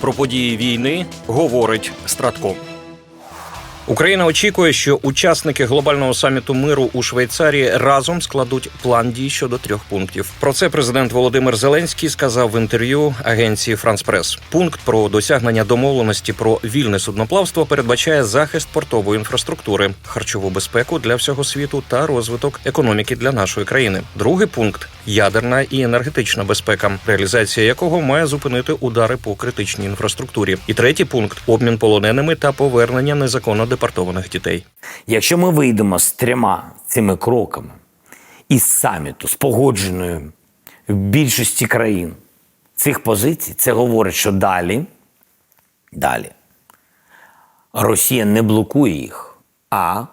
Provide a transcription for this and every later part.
Про події війни говорить Стратко. Україна очікує, що учасники глобального саміту миру у Швейцарії разом складуть план дій щодо трьох пунктів. Про це президент Володимир Зеленський сказав в інтерв'ю агенції Франс Прес. Пункт про досягнення домовленості про вільне судноплавство передбачає захист портової інфраструктури, харчову безпеку для всього світу та розвиток економіки для нашої країни. Другий пункт ядерна і енергетична безпека, реалізація якого має зупинити удари по критичній інфраструктурі. І третій пункт обмін полоненими та повернення незаконно депортованих дітей. Якщо ми вийдемо з трьома цими кроками із саміту, з погодженою в більшості країн цих позицій, це говорить, що далі, далі Росія не блокує їх, а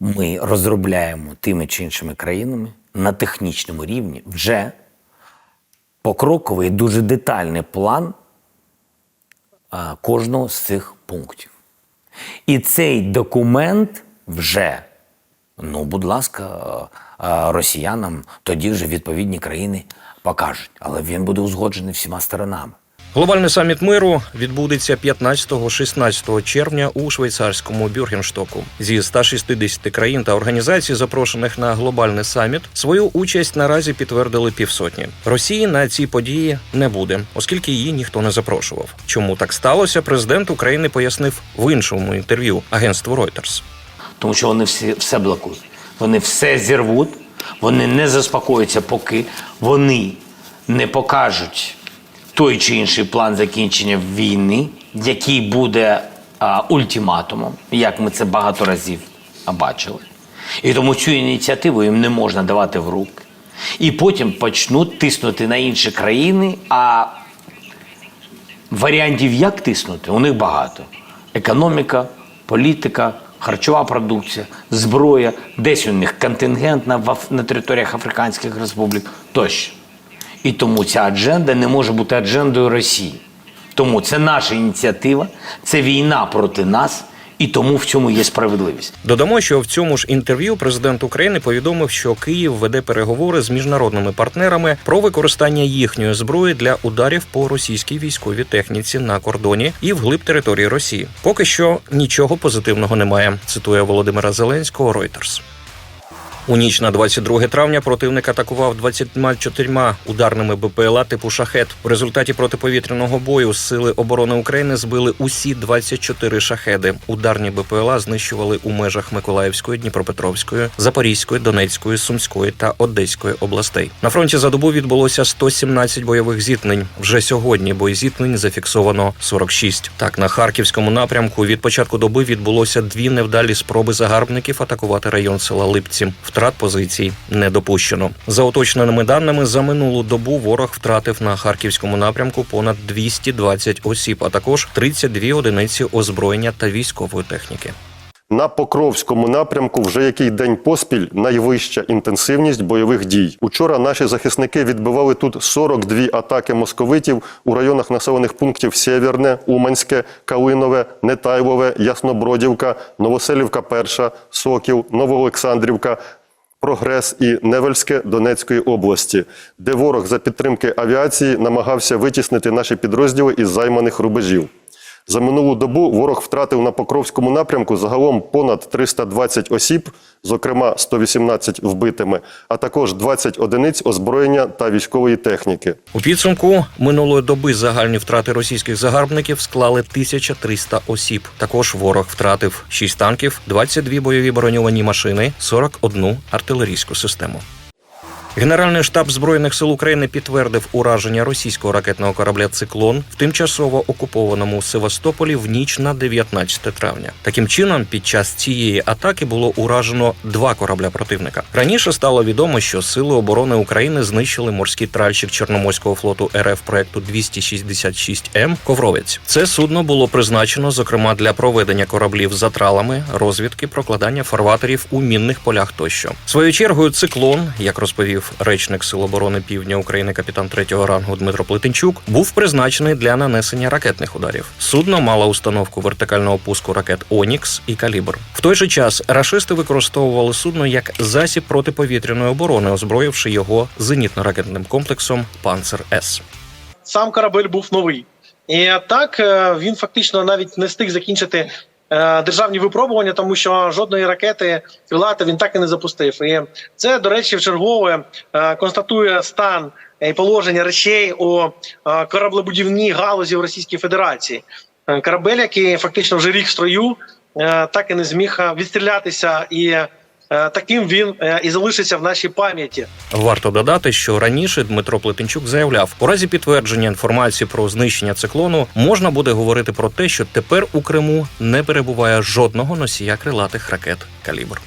ми розробляємо тими чи іншими країнами на технічному рівні вже покроковий, дуже детальний план кожного з цих пунктів. І цей документ вже, ну, будь ласка, росіянам тоді вже відповідні країни покажуть. Але він буде узгоджений всіма сторонами. Глобальний саміт миру відбудеться 15-16 червня у швейцарському Бюргенштоку. Зі 160 країн та організацій, запрошених на глобальний саміт, свою участь наразі підтвердили півсотні. Росії на цій події не буде, оскільки її ніхто не запрошував. Чому так сталося? Президент України пояснив в іншому інтерв'ю агентству Reuters. Тому що вони всі, все блокують. Вони все зірвуть, вони не заспокояться, поки вони не покажуть той чи інший план закінчення війни, який буде а, ультиматумом, як ми це багато разів бачили. І тому цю ініціативу їм не можна давати в руки. І потім почнуть тиснути на інші країни, а варіантів, як тиснути, у них багато: економіка, політика, харчова продукція, зброя, десь у них контингент на, на територіях Африканських республік тощо. І тому ця адженда не може бути аджендою Росії. Тому це наша ініціатива, це війна проти нас, і тому в цьому є справедливість. Додамо, що в цьому ж інтерв'ю президент України повідомив, що Київ веде переговори з міжнародними партнерами про використання їхньої зброї для ударів по російській військовій техніці на кордоні і вглиб території Росії. Поки що нічого позитивного немає. Цитує Володимира Зеленського Reuters. У ніч на 22 травня противник атакував 24 ударними БПЛА типу шахет. У результаті протиповітряного бою сили оборони України збили усі 24 шахеди. Ударні БПЛА знищували у межах Миколаївської, Дніпропетровської, Запорізької, Донецької, Сумської та Одеської областей. На фронті за добу відбулося 117 бойових зіткнень. Вже сьогодні боєзіткнень зафіксовано 46. Так на харківському напрямку від початку доби відбулося дві невдалі спроби загарбників атакувати район села Липці. Втрат позицій не допущено. За уточненими даними, за минулу добу ворог втратив на харківському напрямку понад 220 осіб, а також 32 одиниці озброєння та військової техніки. На Покровському напрямку вже який день поспіль найвища інтенсивність бойових дій. Учора наші захисники відбивали тут 42 атаки московитів у районах населених пунктів Сєвєрне, Уманське, Калинове, Нетайлове, Яснобродівка, Новоселівка Перша, Сокіл, Новоолександрівка. Прогрес і Невельське Донецької області, де ворог за підтримки авіації намагався витіснити наші підрозділи із займаних рубежів. За минулу добу ворог втратив на Покровському напрямку загалом понад 320 осіб, зокрема 118 вбитими, а також 20 одиниць озброєння та військової техніки. У підсумку минулої доби загальні втрати російських загарбників склали 1300 осіб. Також ворог втратив 6 танків, 22 бойові броньовані машини, 41 артилерійську систему. Генеральний штаб збройних сил України підтвердив ураження російського ракетного корабля Циклон в тимчасово окупованому Севастополі в ніч на 19 травня. Таким чином, під час цієї атаки було уражено два корабля противника. Раніше стало відомо, що сили оборони України знищили морський тральщик Чорноморського флоту РФ проекту 266 М Ковровець. Це судно було призначено зокрема для проведення кораблів за тралами, розвідки, прокладання фарватерів у мінних полях тощо. Своєю чергою циклон, як розповів речник Сил оборони Півдня України, капітан третього рангу Дмитро Плетенчук, був призначений для нанесення ракетних ударів. Судно мало установку вертикального пуску ракет Онікс і Калібр. В той же час рашисти використовували судно як засіб протиповітряної оборони, озброївши його зенітно-ракетним комплексом Панцер С. Сам корабель був новий. І так е, він фактично навіть не встиг закінчити державні випробування, тому що жодної ракети крилати він так і не запустив. І це, до речі, в чергове констатує стан і положення речей у е, кораблебудівній галузі в Російській Федерації. Е, Корабель, який фактично вже рік в строю, е, так і не зміг е, відстрілятися, і е, таким він е, і залишиться в нашій пам'яті. Варто додати, що раніше Дмитро Плетенчук заявляв, у разі підтвердження інформації про знищення циклону можна буде говорити про те, що тепер у Криму не перебуває жодного носія крилатих ракет калібр.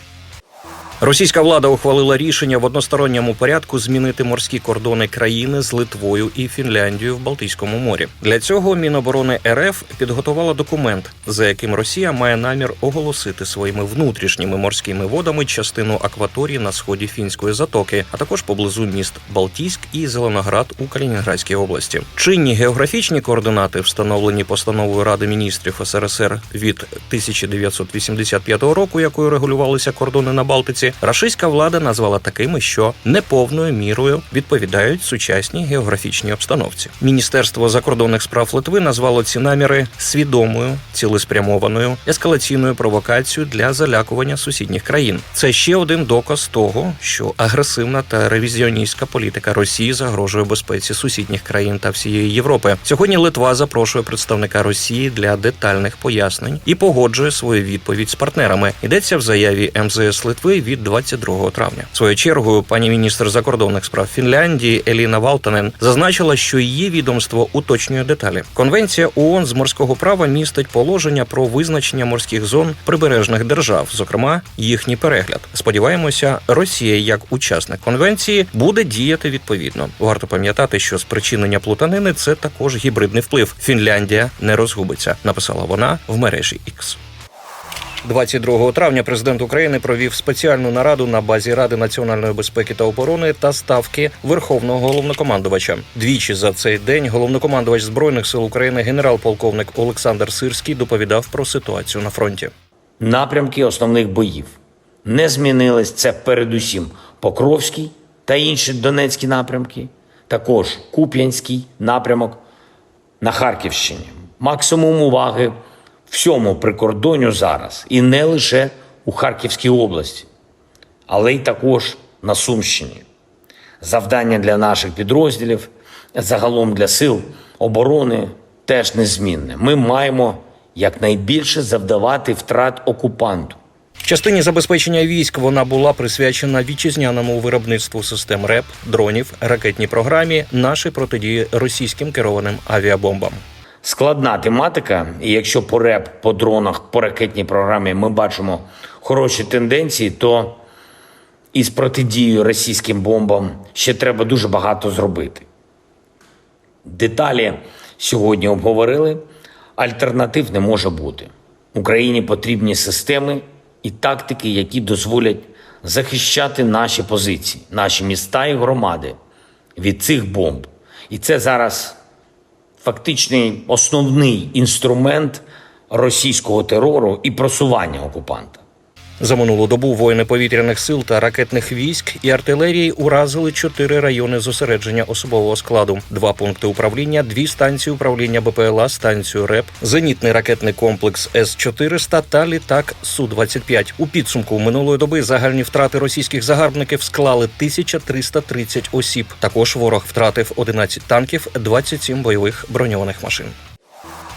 Російська влада ухвалила рішення в односторонньому порядку змінити морські кордони країни з Литвою і Фінляндією в Балтійському морі. Для цього Міноборони РФ підготувала документ, за яким Росія має намір оголосити своїми внутрішніми морськими водами частину акваторії на сході фінської затоки, а також поблизу міст Балтійськ і Зеленоград у Калінінградській області. Чинні географічні координати, встановлені постановою Ради міністрів СРСР від 1985 року, якою регулювалися кордони на Балтиці, рашистська влада назвала такими, що неповною мірою відповідають сучасній географічній обстановці. Міністерство закордонних справ Литви назвало ці наміри свідомою, цілеспрямованою ескалаційною провокацією для залякування сусідніх країн. Це ще один доказ того, що агресивна та ревізіоністська політика Росії загрожує безпеці сусідніх країн та всієї Європи. Сьогодні Литва запрошує представника Росії для детальних пояснень і погоджує свою відповідь з партнерами. Йдеться в заяві МЗС Литви від 22 травня. Своєю чергою пані міністр закордонних справ Фінляндії Еліна Валтанен зазначила, що її відомство уточнює деталі. Конвенція ООН з морського права містить положення про визначення морських зон прибережних держав, зокрема їхній перегляд. Сподіваємося, Росія, як учасник конвенції, буде діяти відповідно. Варто пам'ятати, що спричинення плутанини це також гібридний вплив. Фінляндія не розгубиться, написала вона в мережі X. 22 травня президент України провів спеціальну нараду на базі Ради національної безпеки та оборони та ставки Верховного головнокомандувача. Двічі за цей день головнокомандувач збройних сил України генерал-полковник Олександр Сирський доповідав про ситуацію на фронті. Напрямки основних боїв не змінились. Це передусім Покровський та інші Донецькі напрямки, також Куп'янський напрямок на Харківщині. Максимум уваги всьому прикордонню зараз, і не лише у Харківській області, але й також на Сумщині. Завдання для наших підрозділів, загалом для сил оборони теж незмінне. Ми маємо якнайбільше завдавати втрат окупанту. Частині забезпечення військ вона була присвячена вітчизняному виробництву систем РЕП, дронів, ракетній програмі, нашій протидії російським керованим авіабомбам. Складна тематика, і якщо по РЕП, по дронах, по ракетній програмі ми бачимо хороші тенденції, то із протидією російським бомбам ще треба дуже багато зробити. Деталі сьогодні обговорили. Альтернатив не може бути. Україні потрібні системи і тактики, які дозволять захищати наші позиції, наші міста і громади від цих бомб. І це зараз фактичний основний інструмент російського терору і просування окупанта. За минулу добу воїни повітряних сил та ракетних військ і артилерії уразили чотири райони зосередження особового складу, два пункти управління, дві станції управління БПЛА, станцію РЕП, зенітний ракетний комплекс С 400 та літак Су 25 У підсумку минулої доби загальні втрати російських загарбників склали 1330 осіб. Також ворог втратив 11 танків, 27 бойових броньованих машин.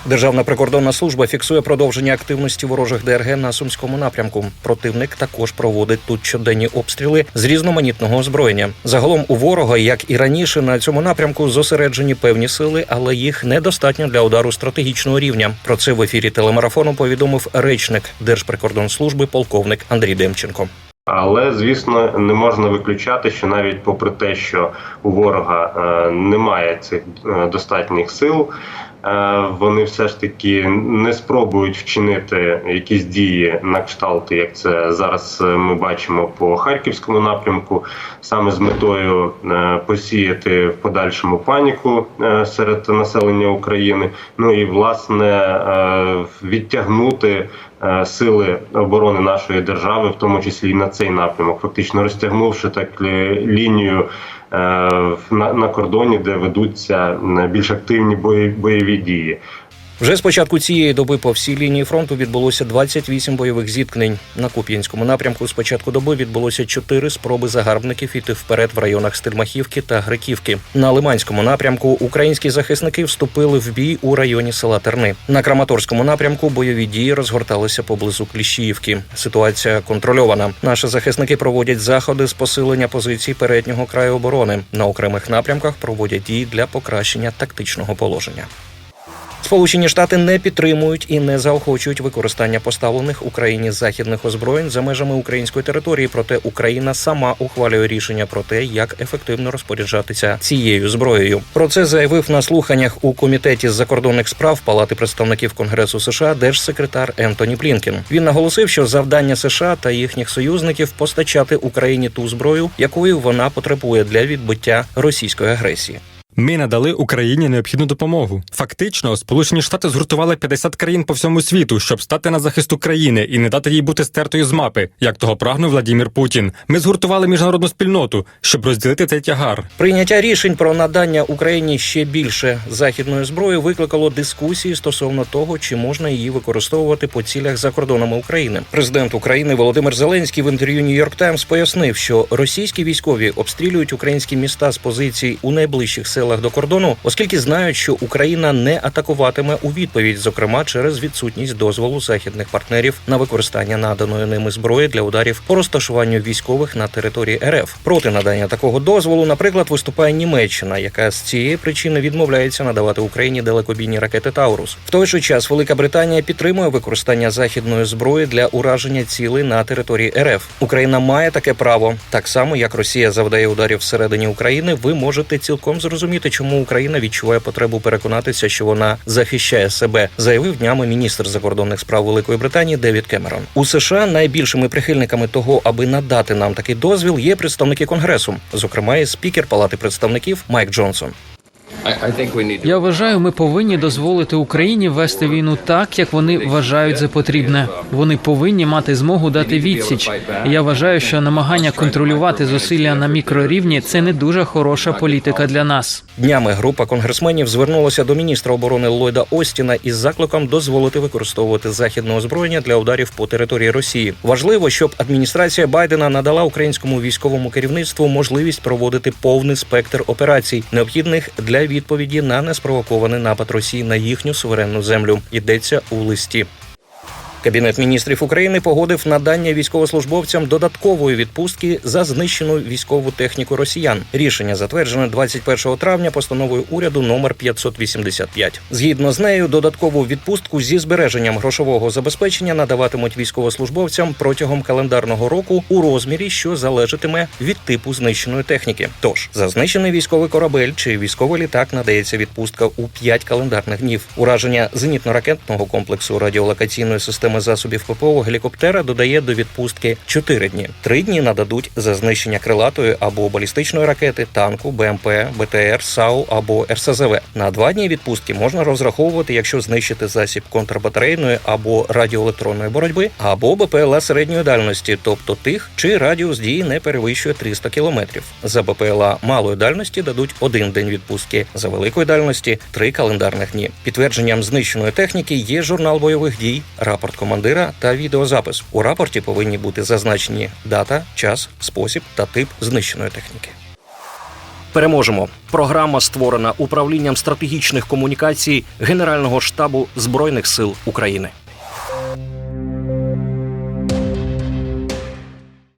Державна прикордонна служба фіксує продовження активності ворожих ДРГ на сумському напрямку. Противник також проводить тут щоденні обстріли з різноманітного озброєння. Загалом у ворога, як і раніше, на цьому напрямку зосереджені певні сили, але їх недостатньо для удару стратегічного рівня. Про це в ефірі телемарафону повідомив речник Держприкордонслужби полковник Андрій Демченко. Але звісно не можна виключати, що навіть попри те, що у ворога е, немає цих е, достатніх сил, вони все ж таки не спробують вчинити якісь дії на кшталт, як це зараз е, ми бачимо по харківському напрямку, саме з метою е, посіяти в подальшому паніку е, серед населення України. Ну і власне е, відтягнути е, сили оборони нашої держави, в тому числі і на цей напрямок, фактично розтягнувши так е, лінію на, на кордоні, де ведуться найбільш більш активні бойові дії. Вже з початку цієї доби по всій лінії фронту відбулося 28 бойових зіткнень. На Куп'янському напрямку з початку доби відбулося 4 спроби загарбників іти вперед в районах Стельмахівки та Гриківки. На Лиманському напрямку українські захисники вступили в бій у районі села Терни. На Краматорському напрямку бойові дії розгорталися поблизу Кліщіївки. Ситуація контрольована. Наші захисники проводять заходи з посилення позицій переднього краю оборони. На окремих напрямках проводять дії для покращення тактичного положення. Сполучені Штати не підтримують і не заохочують використання поставлених Україні західних озброєнь за межами української території. Проте Україна сама ухвалює рішення про те, як ефективно розпоряджатися цією зброєю. Про це заявив на слуханнях у комітеті з закордонних справ Палати представників Конгресу США держсекретар Ентоні Блінкен. Він наголосив, що завдання США та їхніх союзників постачати Україні ту зброю, якою вона потребує для відбиття російської агресії. Ми надали Україні необхідну допомогу. Фактично, Сполучені Штати згуртували 50 країн по всьому світу, щоб стати на захист України і не дати їй бути стертою з мапи, як того прагнув Владімір Путін. Ми згуртували міжнародну спільноту, щоб розділити цей тягар. Прийняття рішень про надання Україні ще більше західної зброї викликало дискусії стосовно того, чи можна її використовувати по цілях за кордонами України. Президент України Володимир Зеленський в інтерв'ю Нью-Йорк Таймс пояснив, що російські військові обстрілюють українські міста з позицій у найближчих селах до кордону, оскільки знають, що Україна не атакуватиме у відповідь, зокрема через відсутність дозволу західних партнерів на використання наданої ними зброї для ударів по розташуванню військових на території РФ. Проти надання такого дозволу, наприклад, виступає Німеччина, яка з цієї причини відмовляється надавати Україні далекобійні ракети Таурус. В той же час Велика Британія підтримує використання західної зброї для ураження цілей на території РФ. Україна має таке право, так само як Росія завдає ударів всередині України. Ви можете цілком зрозуміти, чому Україна відчуває потребу переконатися, що вона захищає себе, заявив днями міністр закордонних справ Великої Британії Девід Кемерон. У США найбільшими прихильниками того, аби надати нам такий дозвіл, є представники конгресу, зокрема і спікер Палати представників Майк Джонсон. Я вважаю, ми повинні дозволити Україні вести війну так, як вони вважають за потрібне. Вони повинні мати змогу дати відсіч. Я вважаю, що намагання контролювати зусилля на мікрорівні це не дуже хороша політика для нас. Днями група конгресменів звернулася до міністра оборони Ллойда Остіна із закликом дозволити використовувати західне озброєння для ударів по території Росії. Важливо, щоб адміністрація Байдена надала українському військовому керівництву можливість проводити повний спектр операцій, необхідних для відповіді на неспровокований напад Росії на їхню суверенну землю. Йдеться у листі. Кабінет міністрів України погодив надання військовослужбовцям додаткової відпустки за знищену військову техніку росіян. Рішення затверджене 21 травня постановою уряду номер 585. Згідно з нею, додаткову відпустку зі збереженням грошового забезпечення надаватимуть військовослужбовцям протягом календарного року у розмірі, що залежатиме від типу знищеної техніки. Тож за знищений військовий корабель чи військовий літак надається відпустка у 5 календарних днів. Ураження зенітно-ракетного комплексу радіолокаційної системи засобів ППО гелікоптера додає до відпустки 4 дні. Три дні нададуть за знищення крилатої або балістичної ракети, танку, БМП, БТР, САУ або РСЗВ. На два дні відпустки можна розраховувати, якщо знищити засіб контрбатарейної або радіоелектронної боротьби, або БПЛА середньої дальності, тобто тих, чий радіус дії не перевищує 300 кілометрів. За БПЛА малої дальності дадуть один день відпустки, за великої дальності три календарних дні. Підтвердженням знищеної техніки є журнал бойових дій, рапорт командира та відеозапис. У рапорті повинні бути зазначені дата, час, спосіб та тип знищеної техніки. Переможемо. Програма створена управлінням стратегічних комунікацій Генерального штабу збройних сил України.